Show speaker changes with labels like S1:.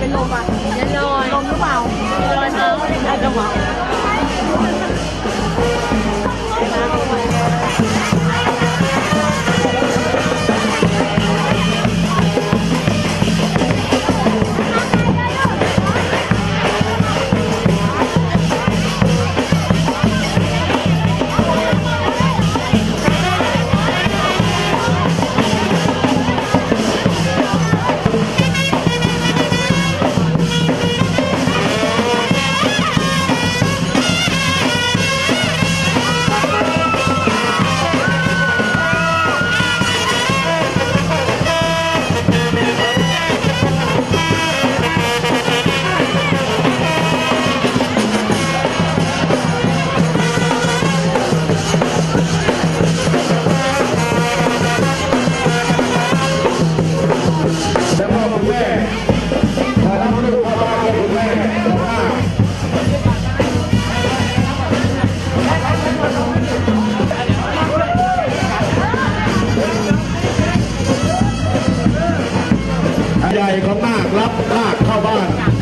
S1: เป็นลมอะแน่นอนลมหรือเปล่าลอยเมาอาจจะเมา ใหญ่ของนาครับนาคเข้าบ้าน